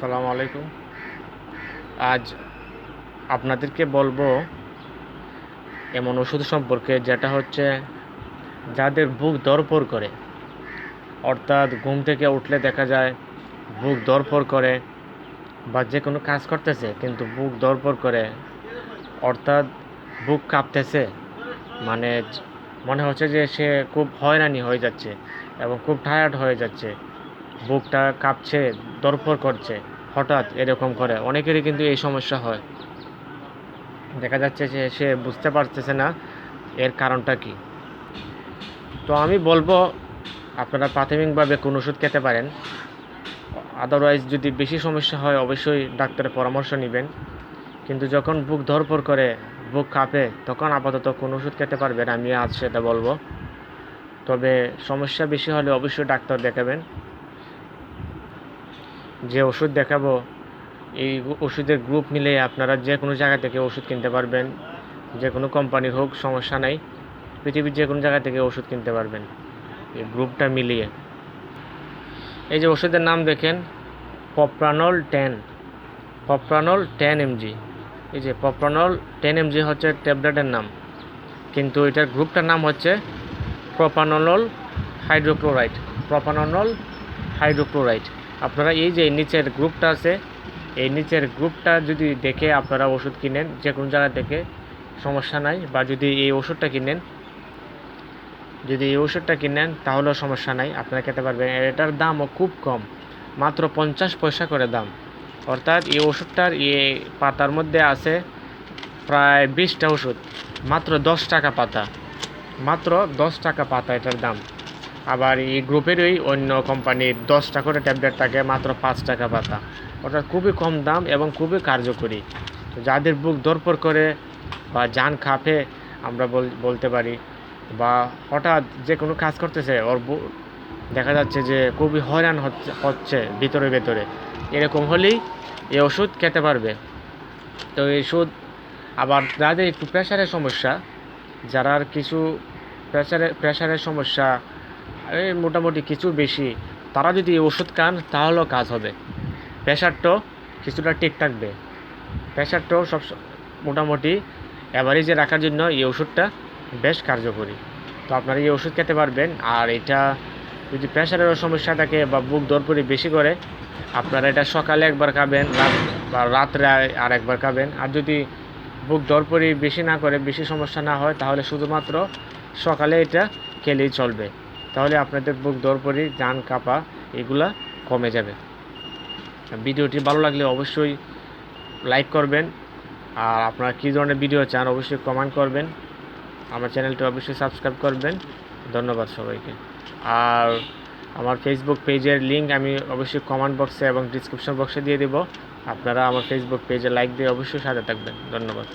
সালাম আলাইকুম। আজ আপনাদেরকে বলব এমন ওষুধ সম্পর্কে, যেটা হচ্ছে যাদের বুক দরপর করে, অর্থাৎ ঘুম থেকে উঠলে দেখা যায় বুক দরপর করে বা যে কোনো কাজ করতেছে, কিন্তু বুক দরপর করে, অর্থাৎ বুক কাঁপতেছে মানে মনে হচ্ছে যে সে খুব হয়রানি হয়ে যাচ্ছে এবং খুব টায়ার্ড হয়ে যাচ্ছে। বুকটা কাঁপছে, দরপর করছে, হঠাৎ এরকম করে। অনেকেরই কিন্তু এই সমস্যা হয়। দেখা যাচ্ছে যে সে বুঝতে পারতেছে না এর কারণটা কি। তো আমি বলব, আপনারা প্রাথমিকভাবে কোন ওষুধ খেতে পারেন। আদারওয়াইজ যদি বেশি সমস্যা হয়, অবশ্যই ডাক্তারের পরামর্শ নেবেন। কিন্তু যখন বুক ধরপর করে, বুক কাঁপে, তখন আপাতত কোন ওষুধ খেতে পারবেন আমি আজ সেটা বলব। তবে সমস্যা বেশি হলে অবশ্যই ডাক্তার দেখাবেন। যে ওষুধ দেখাবো, এই ওষুধের গ্রুপ মিলে আপনারা যে কোনো জায়গা থেকে ওষুধ কিনতে পারবেন। যে কোনো কোম্পানির হোক, সমস্যা নাই। পৃথিবীর যে কোনো জায়গা থেকে ওষুধ কিনতে পারবেন। এই গ্রুপটা মিলিয়ে। এই যে ওষুধের নাম দেখেন propranolol ten propranolol ten mg এই যে পপ্রানল টেন এমজি হচ্ছে ট্যাবলেটের নাম। কিন্তু এটার গ্রুপটার নাম হচ্ছে প্রপানল হাইড্রোক্লোরাইড প্রপানল হাইড্রোক্লোরাইড আপনারা এই যে নিচের গ্রুপটা আছে, এই নিচের গ্রুপটা যদি দেখে আপনারা ওষুধ কিনেন, যে কোনো জায়গা থেকে, সমস্যা নাই। বা যদি এই ওষুধটা কিনেন, যদি এই ওষুধটা কিনেন, তাহলেও সমস্যা নাই, আপনারা খেতে পারবেন। এটার দামও খুব কম, মাত্র পঞ্চাশ পয়সা করে দাম। অর্থাৎ এই ওষুধটার এ পাতার মধ্যে আছে প্রায় বিশটা ওষুধ, মাত্র দশ টাকা পাতা, মাত্র দশ টাকা পাতা এটার দাম। আবার এই গ্রুপেরই অন্য কোম্পানির দশটা করে ট্যাবলেট থাকে, মাত্র পাঁচ টাকা পাতা। অর্থাৎ খুবই কম দাম এবং খুবই কার্যকরী। তো যাদের বুক দরপর করে বা যান খাপে, আমরা বল- বলতে পারি, বা হঠাৎ যে কোনো কাজ করতেছে, ওর দেখা যাচ্ছে যে খুবই হয়রান হচ্ছে ভিতরে ভেতরে। এরকম হলেই এই ওষুধ খেতে পারবে। তো এই ওষুধ আবার যাদের একটু প্রেশারের সমস্যা, যারা কিছু প্রেশারের প্রেশারের সমস্যা মোটামুটি কিছু বেশি। তারা যদি ওষুধ খান, তাহলেও কাজ হবে। প্রেশারটাও কিছুটা ঠিক থাকবে। প্রেশারটাও সব মোটামুটি অ্যাভারেজে রাখার জন্য এই ওষুধটা বেশ কার্যকরী। তো আপনারা এই ওষুধ খেতে পারবেন। আর এটা যদি প্রেশারেরও সমস্যা থাকে বা বুক দরপরি বেশি করে, আপনারা এটা সকালে একবার খাবেন, রাত বা রাত্রে আর একবার খাবেন। আর যদি বুক দরপরি বেশি না করে, বেশি সমস্যা না হয়, তাহলে শুধুমাত্র সকালে এটা খেলেই চলবে। তাহলে আপনাদের বুক দরপরি যান, কাঁপা, এগুলা কমে যাবে। ভিডিওটি ভালো লাগলে অবশ্যই লাইক করবেন, আর আপনারা কী ধরনের ভিডিও চান অবশ্যই কমেন্ট করবেন। আমার চ্যানেলটি অবশ্যই সাবস্ক্রাইব করবেন। ধন্যবাদ সবাইকে। আর আমার ফেসবুক পেজের লিংক আমি অবশ্যই কমেন্ট বক্সে এবং ডিসক্রিপশন বক্সে দিয়ে দেবো। আপনারা আমার ফেসবুক পেজে লাইক দিয়ে অবশ্যই সাথে থাকবেন। ধন্যবাদ।